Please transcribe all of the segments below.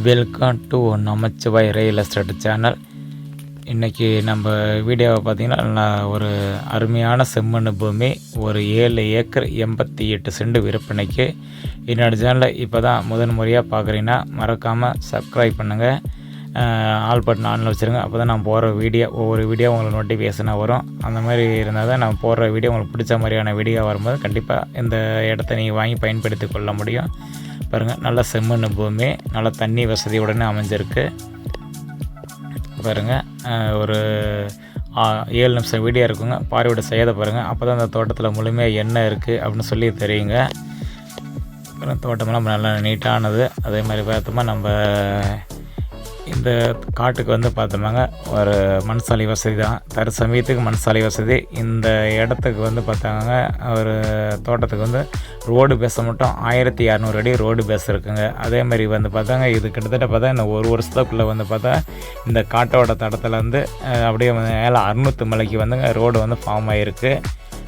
Welcome to Namachivay real estate channel இன்றைக்கி நம்ம வீடியோவை பார்த்திங்கன்னா நான் ஒரு அருமையான செம்மண் பூமி ஒரு ஏழு ஏக்கர் எண்பத்தி எட்டு செண்டு விற்பனைக்கு. என்னோடய சேனலை இப்போ தான் முதன் முறையாக பார்க்குறீங்கன்னா மறக்காமல் சப்ஸ்கிரைப் பண்ணுங்கள் ஆல் பட்டன் ஆனில் வச்சுருங்க. அப்போ தான் நான் போடுற வீடியோ ஒவ்வொரு வீடியோ உங்களுக்கு நோட்டிஃபிகேஷனாக வரும். அந்த மாதிரி இருந்தால் தான் நான் போடுற வீடியோ உங்களுக்கு பிடிச்ச மாதிரியான வீடியோ வரும்போது கண்டிப்பாக இந்த இடத்த நீங்கள் வாங்கி பயன்படுத்தி கொள்ள முடியும். பாருங்கள் நல்ல செம்மண் பூமி நல்ல தண்ணி வசதியுடனே அமைஞ்சிருக்கு. பாருங்கள் ஒரு ஆ, ஏழு நிமிஷம் வீடியோ இருக்குங்க. பார்வையோட செய்யாத பாருங்கள் அப்போ தான் அந்த தோட்டத்தில் முழுமையாக என்ன இருக்குது அப்படின்னு சொல்லி தெரியுங்க. அப்புறம் தோட்டமெல்லாம் நல்லா நீட்டானது. அதே மாதிரி பார்த்தோம்னா நம்ம இந்த காட்டுக்கு வந்து பார்த்தோமாங்க ஒரு மண் சாலை வசதி தான். தற்சமயத்துக்கு மண் சாலை வசதி. இந்த இடத்துக்கு வந்து பார்த்தாங்க ஒரு தோட்டத்துக்கு வந்து ரோடு பேச மட்டும் ஆயிரத்தி இரநூறு அடி ரோடு பேச இருக்குங்க. அதே மாதிரி வந்து பார்த்தாங்க இது கிட்டத்தட்ட பார்த்தா இந்த ஒரு வருஷத்துக்குள்ளே வந்து பார்த்தா இந்த காட்டோட தடத்தில் வந்து அப்படியே வந்து மேலே அறுநூத்து மலைக்கு வந்துங்க. ரோடு வந்து ஃபார்ம் ஆகிருக்கு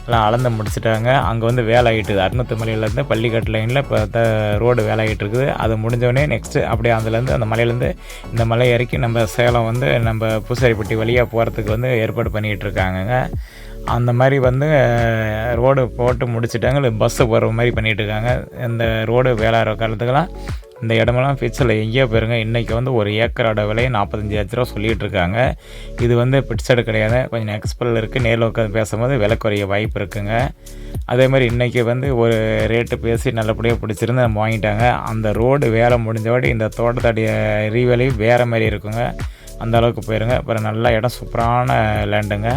எல்லாம் அளந்து முடிச்சிட்டாங்க. அங்கே வந்து வேலை ஆகிட்டுது அறுநூத்து மலையிலேருந்து பள்ளிக்கட்டு லைனில் இப்போ ரோடு வேலை ஆகிட்டு இருக்குது அது முடிஞ்சவொடனே நெக்ஸ்ட்டு அப்படியே அதுலேருந்து அந்த மலையிலேருந்து இந்த மலை இறக்கி நம்ம சேலம் வந்து நம்ம பூசாரிப்பட்டி வழியாக போகிறதுக்கு வந்து ஏற்பாடு பண்ணிகிட்டு இருக்காங்கங்க அந்த மாதிரி வந்து ரோடு போட்டு முடிச்சிட்டாங்க. பஸ்ஸு போகிற மாதிரி பண்ணிகிட்டு இருக்காங்க இந்த ரோடு வேலை காலத்துக்கெல்லாம் இந்த இடமெல்லாம் பிச்சில் எங்கேயோ போயிருங்க இன்றைக்கி வந்து ஒரு ஏக்கரோட விலையை நாற்பத்தஞ்சு லட்ச ரூபா சொல்லிகிட்டு இருக்காங்க இது வந்து பிட்சடு கிடையாது. கொஞ்சம் எக்ஸ்பல் இருக்குது நேரில் உட்காந்து பேசும்போது விலை குறைய வாய்ப்பு இருக்குங்க. அதே மாதிரி இன்றைக்கி வந்து ஒரு ரேட்டு பேசி நல்லபடியாக பிடிச்சிருந்து நம்ம வாங்கிட்டாங்க. அந்த ரோடு வேலை முடிஞ்சவாடி இந்த தோட்டத்தோடைய ரீவேலையும் வேறு மாதிரி இருக்குங்க. அந்த அளவுக்கு போயிருங்க. அப்புறம் நல்ல இடம் சூப்பரான லேண்டுங்க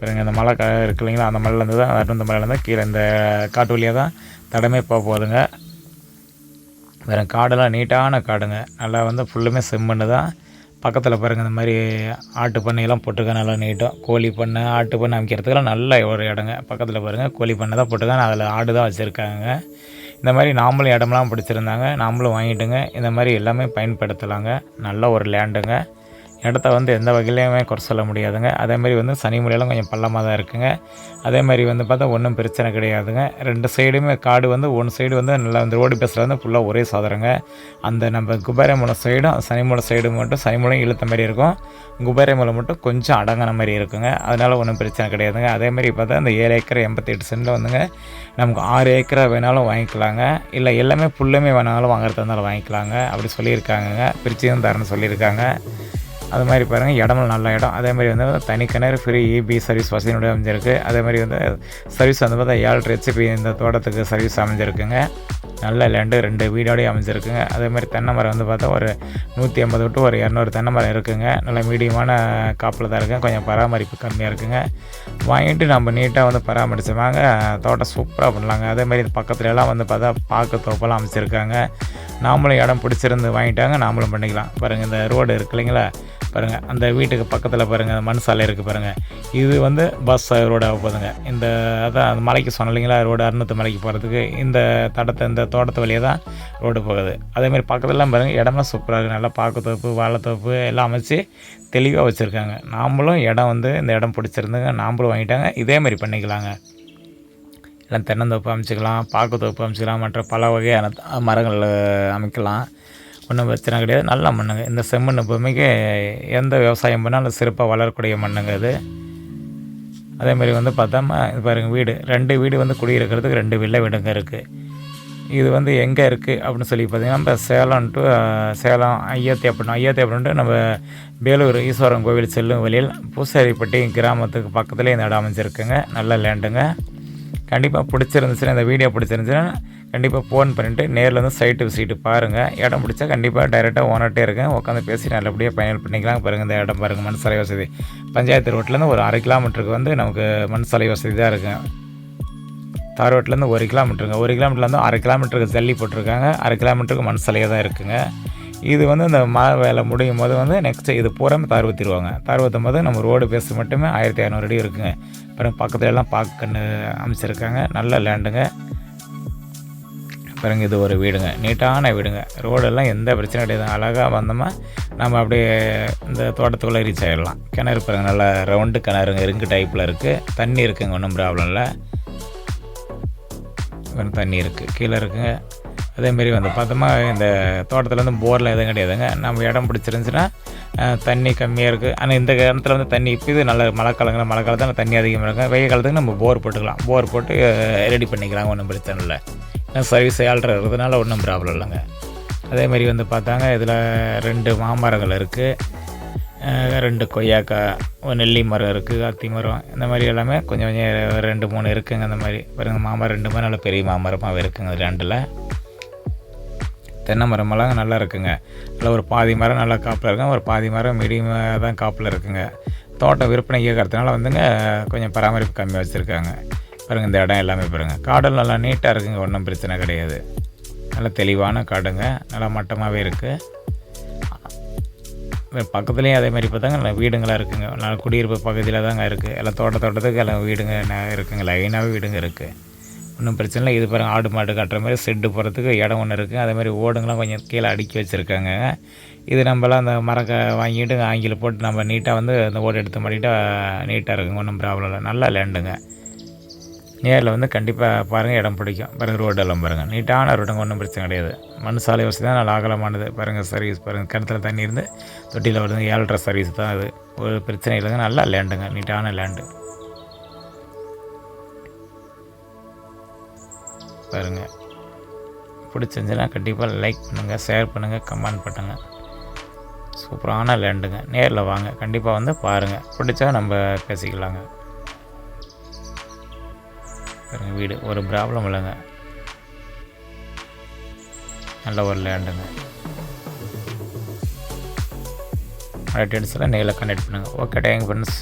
பாருங்க இந்த மலை க இருக்கு இல்லைங்களா? அந்த மலையிலேருந்து தான் அருந்த மலையிலேருந்து கீழே இந்த காட்டு வழியாக தான் தடமே போக போகுதுங்க. வேறு காடெல்லாம் நீட்டான காடுங்க. நல்லா வந்து ஃபுல்லுமே செம்மண்ணு தான். பக்கத்தில் பாருங்கள் இந்த மாதிரி ஆட்டு பண்ணையெல்லாம் போட்டிருக்காங்க நல்லா நீட்டும் கோழி பண்ணை ஆட்டு பண்ணை அமைக்கிறதுக்கெல்லாம் நல்ல ஒரு இடங்க. பக்கத்தில் பாருங்கள் கோழி பண்ணை தான் போட்டிருக்காங்க. அதில் ஆடு தான் வச்சுருக்காங்க. இந்த மாதிரி நாமளும் இடமெல்லாம் பிடிச்சிருந்தாங்க. நாமளும் வாங்கிட்டுங்க. இந்த மாதிரி எல்லாமே பயன்படுத்தலாங்க. நல்ல ஒரு லேண்டுங்க இடத்த வந்து எந்த வகையிலையுமே குறை சொல்ல முடியாதுங்க. அதே மாதிரி வந்து சனி முறையெல்லாம் கொஞ்சம் பள்ளமாக தான் இருக்குங்க. அதே மாதிரி வந்து பார்த்தா ஒன்றும் பிரச்சனை கிடையாதுங்க. ரெண்டு சைடுமே காடு வந்து ஒன் சைடு வந்து நல்லா இந்த ரோடு பேசுகிற வந்து ஃபுல்லாக ஒரே சாதரங்க அந்த நம்ம குபேரமலை சைடும் சனிமலை சைடு மட்டும் சனிமலையும் இழுத்த மாதிரி இருக்கும். குபேரமலை மட்டும் கொஞ்சம் அடங்கின மாதிரி இருக்குங்க. அதனால் ஒன்றும் பிரச்சனை கிடையாதுங்க. அதே மாதிரி பார்த்தா இந்த ஏழு ஏக்கர் எண்பத்தெட்டு சென்டில் வந்துங்க. நமக்கு ஆறு ஏக்கரா வேணாலும் வாங்கிக்கலாங்க. இல்லை எல்லாமே புல்லுமே வேணாலும் வாங்குறதா இருந்தாலும் வாங்கிக்கலாங்க. அப்படி சொல்லியிருக்காங்கங்க. பிரிச்சும் தரேன்னு சொல்லியிருக்காங்க. அது மாதிரி பாருங்கள் இடமும் நல்ல இடம். அதே மாதிரி வந்து தனி கிணறு ஃப்ரீ இபி சர்வீஸ் வசதியோடு அமைஞ்சிருக்கு. அதே மாதிரி வந்து சர்வீஸ் வந்து பார்த்தா ஏழு ஹெச்பி இந்த தோட்டத்துக்கு சர்வீஸ் அமைஞ்சிருக்குங்க. நல்ல லேண்டு ரெண்டு வீடோடய அமைஞ்சிருக்குங்க. அதே மாதிரி தென்னை மரம் வந்து பார்த்தா ஒரு நூற்றி ஐம்பது விட்டு ஒரு இரநூறு தென்னை மரம் இருக்குங்க. நல்ல மீடியமான காப்பில் தான் இருக்குங்க. கொஞ்சம் பராமரிப்பு கம்மியாக இருக்குங்க. வாங்கிட்டு நம்ம நீட்டாக வந்து பராமரிச்சோமாங்க. தோட்டம் சூப்பராக பண்ணலாங்க. அதே மாதிரி இது பக்கத்துலலாம் வந்து பார்த்தா பார்க்க தோப்பெல்லாம் அமைச்சிருக்காங்க. நாமளும் இடம் பிடிச்சிருந்து வாங்கிட்டாங்க. நாமளும் பண்ணிக்கலாம். பாருங்கள் இந்த ரோடு இருக்கு இல்லைங்களா? பாருங்கள் அந்த வீட்டுக்கு பக்கத்தில் பாருங்கள் மண் சாலை இருக்குது பாருங்கள் இது வந்து பஸ் ரோடாக போகுதுங்க. இந்த அதான் அந்த மலைக்கு சொன்ன இல்லைங்களா? ரோடு அறுநூத்து மலைக்கு போகிறதுக்கு இந்த தடத்தை இந்த தோட்டத்து வழியாக தான் ரோடு போகுது. அதேமாதிரி பக்கத்துலலாம் பாருங்கள் இடம்லாம் சூப்பராக இருக்குது நல்லா பாக்குத்தோப்பு வாழைத்தோப்பு எல்லாம் அமைச்சு தெளிவாக வச்சுருக்காங்க. நாம்மளும் இடம் வந்து இந்த இடம் பிடிச்சிருந்துங்க நாமளும் வாங்கிட்டாங்க. இதே மாதிரி பண்ணிக்கலாங்க. எல்லாம் தென்னந்தோப்பு அமைச்சிக்கலாம் பாக்குத்தோப்பு அமைச்சிக்கலாம் மற்ற பல வகையான மரங்கள் அமைக்கலாம். ஒன்றும் பிரச்சனை கிடையாது. நல்ல மண்ணுங்க. இந்த செம்மண் பூமிக்கு எந்த விவசாயம் பண்ணாலும் சிறப்பாக வளரக்கூடிய மண்ணுங்க இது அதேமாதிரி வந்து பார்த்தோம்னா இது பாருங்கள் வீடு. ரெண்டு வீடு வந்து குடியிருக்கிறதுக்கு ரெண்டு வில்ல வீடுங்க இருக்குது இது வந்து எங்கே இருக்குது அப்படின்னு சொல்லி பார்த்தீங்கன்னா நம்ம சேலம் டு சேலம் ஐயாத்தியப்பட்டினம் ஐயாத்தியப்பட்டினம் நம்ம வேலூர் ஈஸ்வரன் கோவில் செல்லும் வழியில் பூசாரிப்பட்டி கிராமத்துக்கு பக்கத்தில் இந்த இடம் அமைஞ்சிருக்குங்க. நல்ல லேண்டுங்க கண்டிப்பாக பிடிச்சிருந்துச்சுன்னா இந்த வீடியோ பிடிச்சிருந்துச்சுன்னா கண்டிப்பாக ஃபோன் பண்ணிவிட்டு நேரில் வந்து சைட்டு விசிட்டு பாருங்கள் இடம் பிடிச்சா கண்டிப்பாக டைரெக்டாக ஓனர்ட்டே இருக்கேன் உட்காந்து பேசி நல்லபடியாக பயணம் பண்ணிக்கலாம். பாருங்கள் இந்த இடம் பாருங்கள் மண் சாலை வசதி. பஞ்சாயத்து ரோட்டிலேருந்து ஒரு அரை கிலோமீட்டருக்கு வந்து நமக்கு மண் சாலை வசதி தான் இருக்குது தார் ரோட்லேருந்து ஒரு கிலோமீட்டருங்க. ஒரு கிலோமீட்டர்லேருந்து அரை கிலோமீட்டருக்கு ஜல்லி போட்டிருக்காங்க. அரை கிலோமீட்டருக்கு மண் சிலையாக தான் இருக்குங்க. இது வந்து இந்த மழை வேலை முடியும் போது வந்து நெக்ஸ்ட்டு இது பூராமே தார்வத்திடுவாங்க தார்வத்தும் போது நம்ம ரோடு பேச மட்டுமே ஆயிரத்தி இரநூறு அடி இருக்குங்க. அப்புறம் பக்கத்துல எல்லாம் பார்க்கன்னு அமைச்சிருக்காங்க. நல்ல லேண்டுங்க பாருங்க இது ஒரு வீடுங்க. நீட்டான வீடுங்க. ரோடெல்லாம் எந்த பிரச்சனையும் கிடையாது. அழகாக வந்தோமா நம்ம அப்படியே இந்த தோட்டத்துக்குள்ளே ரீச் ஆகிடலாம் கிணறு பிறகு நல்லா ரவுண்டு கிணறுங்க. இருங்கு டைப்பில் இருக்குது தண்ணி இருக்குங்க. ஒன்றும் ப்ராப்ளம் இல்லை. வெறும் தண்ணி இருக்குது கீழே இருக்குங்க அதேமாரி வந்து பார்த்தோமா இந்த தோட்டத்தில் வந்து போரில் எதுவும் கிடையாதுங்க. நம்ம இடம் பிடிச்சிருந்துச்சின்னா தண்ணி கம்மியாக இருக்குது ஆனால் இந்த காலத்தில் வந்து தண்ணி இப்போ இது நல்ல மழை காலங்கள் மழை காலத்தில் தண்ணி அதிகமாக இருக்கும் வெயில் காலத்துக்கு நம்ம போர் போட்டுக்கலாம். போர் போட்டு ரெடி பண்ணிக்கலாம். ஒன்றும் பிரச்சனை இல்லை. ஏன்னா சர்வீஸ் ஆல்டர் இருக்கிறதுனால ஒன்றும் ப்ராப்ளம் இல்லைங்க. அதேமாரி வந்து பார்த்தாங்க இதில் ரெண்டு மாமரங்கள் இருக்குது ரெண்டு கொய்யாக்காய் ஒரு நெல்லி மரம் இருக்குது அத்தி மரம் இந்த மாதிரி எல்லாமே கொஞ்சம் கொஞ்சம் ரெண்டு மூணு இருக்குங்க அந்த மாதிரி. பாருங்கள் மாமரம் ரெண்டு மரம் நல்ல பெரிய மாமரமாக இருக்குங்க ரெண்டில். தென்னை மரமெல்லாம் நல்லா இருக்குங்க. நல்லா ஒரு பாதி மரம் நல்லா காப்பில் இருக்குங்க ஒரு பாதி மரம் மீடியமாக தான் காப்பில் இருக்குங்க. தோட்டம் விற்பனை கேட்கறதுனால வந்துங்க கொஞ்சம் பராமரிப்பு கம்மியாக வச்சுருக்காங்க. பாருங்கள் இந்த இடம் எல்லாமே பாருங்கள் காடல் நல்லா நீட்டாக இருக்குங்க ஒன்றும் பிரச்சனை கிடையாது. நல்ல தெளிவான காடுங்க நல்லா மட்டமாகவே இருக்குது பக்கத்துலேயும் அதே மாதிரி பார்த்தாங்க நல்ல வீடுங்களாக இருக்குங்க. நல்ல குடியிருப்பு பகுதியில் தாங்க இருக்குது எல்லாம் தோட்ட தோட்டத்துக்கு எல்லாம் வீடுங்க இருக்குங்க. லைனாகவே வீடுங்க இருக்குது ஒன்றும் பிரச்சனை இல்லை. இது பாருங்கள் ஆடு மாடு கட்டுற மாதிரி செட்டு போகிறதுக்கு இடம் ஒன்று இருக்குது அதே மாதிரி ஓடுங்களாம் கொஞ்சம் கீழே அடுக்கி வச்சுருக்காங்க. இது நம்மலாம் அந்த மரக்க வாங்கிட்டு ஆங்கில போட்டு நம்ம நீட்டாக வந்து அந்த ஓடு எடுத்து மாட்டிட்டா நீட்டாக இருக்குங்க. ஒன்றும் ப்ராப்ளம் இல்லை. நல்லா லேண்டுங்க நேரில் வந்து கண்டிப்பாக பாருங்கள் இடம் பிடிக்கும். பாருங்கள் ரோடெல்லாம் பாருங்கள் நீட்டான ரோடுங்க ஒன்றும் பிரச்சனை கிடையாது. மண் சாலை வசதி தான் நல்லா அகலமானது பாருங்கள் சர்வீஸ் பாருங்கள் கிணத்துல தண்ணி இருந்து தொட்டியில் வருது. ஏழ்ரை சர்வீஸ் தான் அது. ஒரு பிரச்சனை இல்லைங்க. நல்லா லேண்டுங்க நீட்டான லேண்டு பாருங்கள் பிடிச்சிருந்துச்சுன்னா கண்டிப்பாக லைக் பண்ணுங்கள் ஷேர் பண்ணுங்கள் கமெண்ட் பண்ணுங்கள் சூப்பரான லேண்டுங்க நேரில் வாங்க. கண்டிப்பாக வந்து பாருங்கள் பிடிச்சா நம்ம பேசிக்கலாங்க. வீடு. ஒரு ப்ராப்ளம் இல்லைங்க. நல்ல ஒரு லேண்டுங்க மழை டென்ஸில் நேரில் கனெக்ட் பண்ணுங்கள் ஓகே டேங்க் ஃப்ரெண்ட்ஸ்